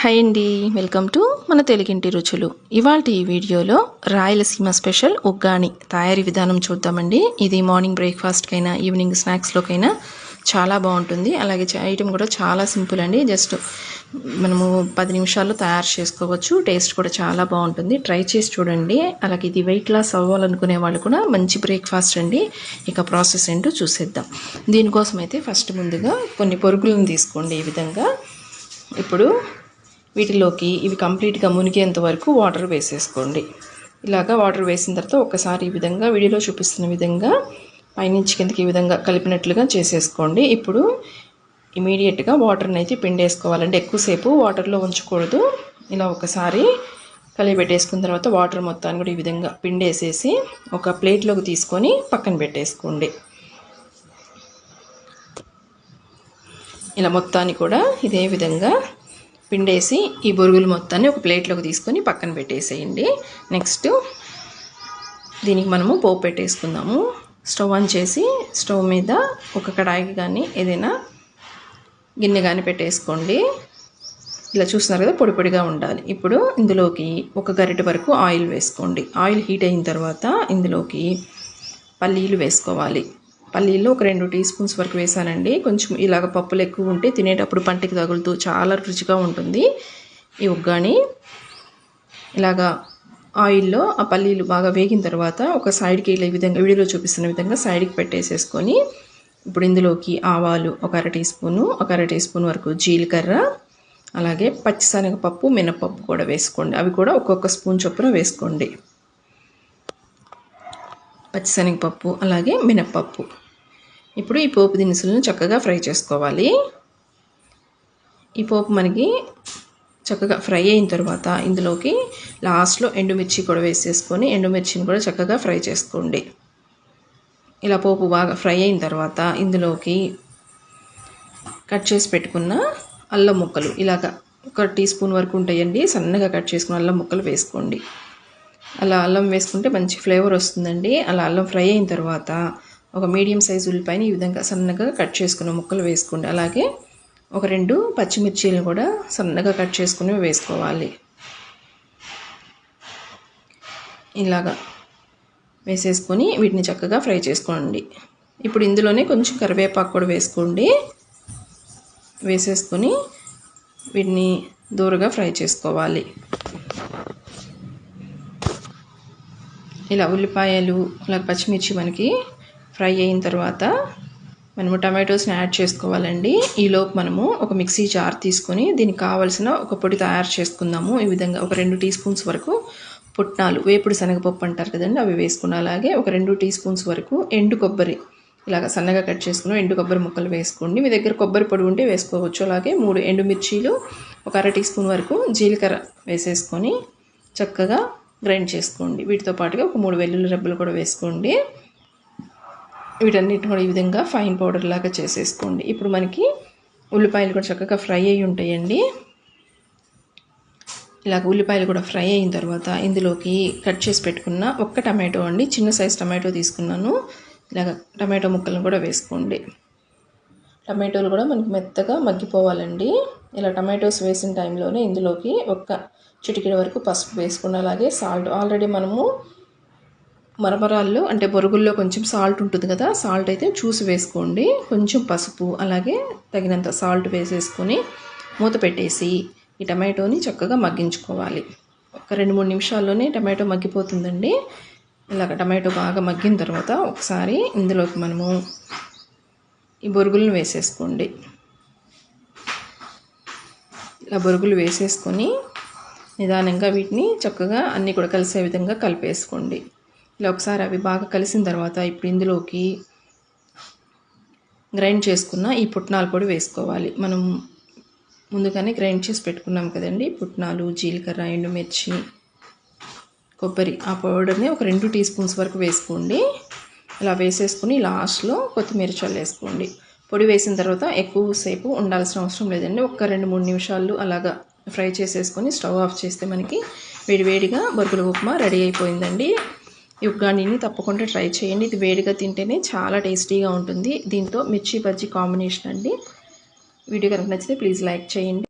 Hi అండి welcome to మన తెలుగింటి రుచులు. ఇవాళ ఈ వీడియోలో రాయలసీమ స్పెషల్ ఉగ్గాని తయారీ విధానం చూద్దామండి. ఇది మార్నింగ్ బ్రేక్ఫాస్ట్కైనా ఈవినింగ్ స్నాక్స్లోకైనా చాలా బాగుంటుంది. అలాగే ఐటమ్ కూడా చాలా సింపుల్ అండి. జస్ట్ మనము పది నిమిషాల్లో తయారు చేసుకోవచ్చు. టేస్ట్ కూడా చాలా బాగుంటుంది. ట్రై చేసి చూడండి. అలాగే ఇది వెయిట్ లాస్ అవ్వాలనుకునే వాళ్ళు కూడా మంచి బ్రేక్ఫాస్ట్ అండి. ఇక ప్రాసెస్ ఏంటో చూసేద్దాం. దీనికోసం అయితే ఫస్ట్ ముందుగా కొన్ని పొరుగులను తీసుకోండి ఈ విధంగా. ఇప్పుడు వీటిలోకి ఇవి కంప్లీట్గా మునిగేంత వరకు వాటర్ వేసేసుకోండి. ఇలాగా వాటర్ వేసిన తర్వాత ఒకసారి ఈ విధంగా వీడియోలో చూపిస్తున్న విధంగా పైనుంచి కిందకి ఈ విధంగా కలిపినట్లుగా చేసేసుకోండి. ఇప్పుడు ఇమీడియట్గా వాటర్ని అయితే పిండేసుకోవాలండి. ఎక్కువసేపు వాటర్లో ఉంచకూడదు. ఇలా ఒకసారి కలిపి పెట్టేసుకున్న తర్వాత వాటర్ మొత్తాన్ని కూడా ఈ విధంగా పిండేసేసి ఒక ప్లేట్లోకి తీసుకొని పక్కన పెట్టేసుకోండి. ఇలా మొత్తాన్ని కూడా ఇదే విధంగా పిండేసి ఈ బొరుగులు మొత్తాన్ని ఒక ప్లేట్లోకి తీసుకొని పక్కన పెట్టేసేయండి. నెక్స్ట్ దీనికి మనము పోపు పెట్టేసుకుందాము. స్టవ్ ఆన్ చేసి స్టవ్ మీద ఒక కడాయికి కానీ ఏదైనా గిన్నె కానీ పెట్టేసుకోండి. ఇలా చూస్తున్నారు కదా పొడి పొడిగా ఉండాలి. ఇప్పుడు ఇందులోకి ఒక గరిటె వరకు ఆయిల్ వేసుకోండి. ఆయిల్ హీట్ అయిన తర్వాత ఇందులోకి పల్లీలు వేసుకోవాలి. పల్లీలు ఒక రెండు టీ స్పూన్స్ వరకు వేసానండి. కొంచెం ఇలాగ పప్పులు ఎక్కువ ఉంటే తినేటప్పుడు పంటికి తగులుతూ చాలా రుచిగా ఉంటుంది. ఈ ఉగ్గాని ఇలాగా ఆయిల్లో ఆ పల్లీలు బాగా వేగిన తర్వాత ఒక సైడ్కి ఇలా ఈ విధంగా వీడియోలో చూపిస్తున్న విధంగా సైడ్కి పెట్టేసేసుకొని ఇప్పుడు ఇందులోకి ఆవాలు ఒక అర టీ స్పూను ఒక అర టీ స్పూన్ వరకు జీలకర్ర అలాగే పచ్చిశనగపప్పు మినపప్పు కూడా వేసుకోండి. అవి కూడా ఒక్కొక్క స్పూన్ చొప్పున వేసుకోండి. పచ్చిశనగపప్పు అలాగే మినప్పప్పు ఇప్పుడు ఈ పోపు దినుసులను చక్కగా ఫ్రై చేసుకోవాలి. ఈ పోపు మనకి చక్కగా ఫ్రై అయిన తర్వాత ఇందులోకి లాస్ట్లో ఎండుమిర్చి కూడా వేసేసుకొని ఎండుమిర్చిని కూడా చక్కగా ఫ్రై చేసుకోండి. ఇలా పోపు బాగా ఫ్రై అయిన తర్వాత ఇందులోకి కట్ చేసి పెట్టుకున్న అల్లం ముక్కలు ఇలాగ ఒక టీ స్పూన్ వరకు ఉంటాయండి. సన్నగా కట్ చేసుకున్న అల్లం ముక్కలు వేసుకోండి. అలా అల్లం వేసుకుంటే మంచి ఫ్లేవర్ వస్తుందండి. అలా అల్లం ఫ్రై అయిన తర్వాత ఒక మీడియం సైజు ఉల్లిపాయని ఈ విధంగా సన్నగా కట్ చేసుకున్న ముక్కలు వేసుకోండి. అలాగే ఒక రెండు పచ్చిమిర్చీలు కూడా సన్నగా కట్ చేసుకుని వేసుకోవాలి. ఇలాగా వేసేసుకొని వీటిని చక్కగా ఫ్రై చేసుకోండి. ఇప్పుడు ఇందులోనే కొంచెం కరివేపాకు కూడా వేసుకోండి. వేసేసుకొని వీటిని దూరగా ఫ్రై చేసుకోవాలి. ఇలా ఉల్లిపాయలు అలాగే పచ్చిమిర్చి మనకి ఫ్రై అయిన తర్వాత మనము టమాటోస్ని యాడ్ చేసుకోవాలండి. ఈలోపు మనము ఒక మిక్సీ జార్ తీసుకొని దీనికి కావాల్సిన ఒక పొడి తయారు చేసుకుందాము. ఈ విధంగా ఒక రెండు టీ స్పూన్స్ వరకు పుట్నాలు వేపుడు శనగపప్పు అంటారు కదండి అవి వేసుకున్న అలాగే ఒక రెండు టీ స్పూన్స్ వరకు ఎండు కొబ్బరి ఇలాగ సన్నగా కట్ చేసుకుని ఎండు కొబ్బరి ముక్కలు వేసుకోండి. మీ దగ్గర కొబ్బరి పొడి ఉంటే వేసుకోవచ్చు. అలాగే మూడు ఎండు మిర్చీలు ఒక అర టీ స్పూన్ వరకు జీలకర్ర వేసేసుకొని చక్కగా గ్రైండ్ చేసుకోండి. వీటితో పాటుగా ఒక మూడు వెల్లుల్లి రెబ్బలు కూడా వేసుకోండి. వీటన్నిటిని కూడా ఈ విధంగా ఫైన్ పౌడర్ లాగా చేసేసుకోండి. ఇప్పుడు మనకి ఉల్లిపాయలు కూడా చక్కగా ఫ్రై అయ్యి ఉంటాయండి. ఇలాగ ఉల్లిపాయలు కూడా ఫ్రై అయిన తర్వాత ఇందులోకి కట్ చేసి పెట్టుకున్న ఒక్క టమాటో అండి చిన్న సైజ్ టమాటో తీసుకున్నాను. ఇలాగ టమాటో ముక్కలను కూడా వేసుకోండి. టమాటోలు కూడా మనకి మెత్తగా మగ్గిపోవాలండి. ఇలా టమాటోస్ వేసిన టైంలోనే ఇందులోకి ఒక్క చిటికెడ వరకు పసుపు వేసుకున్న అలాగే సాల్ట్ ఆల్రెడీ మనము మరమరాల్లో అంటే బొరుగుల్లో కొంచెం సాల్ట్ ఉంటుంది కదా సాల్ట్ అయితే చూసి వేసుకోండి. కొంచెం పసుపు అలాగే తగినంత సాల్ట్ వేసేసుకొని మూత పెట్టేసి ఈ టమాటోని చక్కగా మగ్గించుకోవాలి. ఒక రెండు మూడు నిమిషాల్లోనే టమాటో మగ్గిపోతుందండి. ఇలాగ టమాటో బాగా మగ్గిన తర్వాత ఒకసారి ఇందులోకి మనము ఈ బొరుగులను వేసేసుకోండి. ఇలా బొరుగులు వేసేసుకొని నిదానంగా వీటిని చక్కగా అన్నీ కూడా కలిసే విధంగా కలిపేసుకోండి. ఇలా ఒకసారి అవి బాగా కలిసిన తర్వాత ఇప్పుడు ఇందులోకి గ్రైండ్ చేసుకున్న ఈ పుట్నాల పొడి వేసుకోవాలి. మనం ముందుగానే గ్రైండ్ చేసి పెట్టుకున్నాం కదండి. పుట్నాలు జీలకర్ర ఎండుమిర్చి కొబ్బరి ఆ పౌడర్ని ఒక రెండు టీ స్పూన్స్ వరకు వేసుకోండి. ఇలా వేసేసుకుని లాస్ట్లో కొత్తిమీర చల్లేసుకోండి పొడి వేసిన తర్వాత ఎక్కువసేపు ఉండాల్సిన అవసరం లేదండి. ఒక రెండు మూడు నిమిషాలు అలాగా ఫ్రై చేసేసుకొని స్టవ్ ఆఫ్ చేస్తే మనకి వేడివేడిగా బొరుగుల ఉప్మా రెడీ అయిపోయిందండి. ఈ ఉగ్గానీని తప్పకుండా ట్రై చేయండి. ఇది వేడిగా తింటేనే చాలా టేస్టీగా ఉంటుంది. దీంతో మిర్చి బజ్జీ కాంబినేషన్ అండి. వీడియో కనుక నచ్చితే ప్లీజ్ లైక్ చేయండి.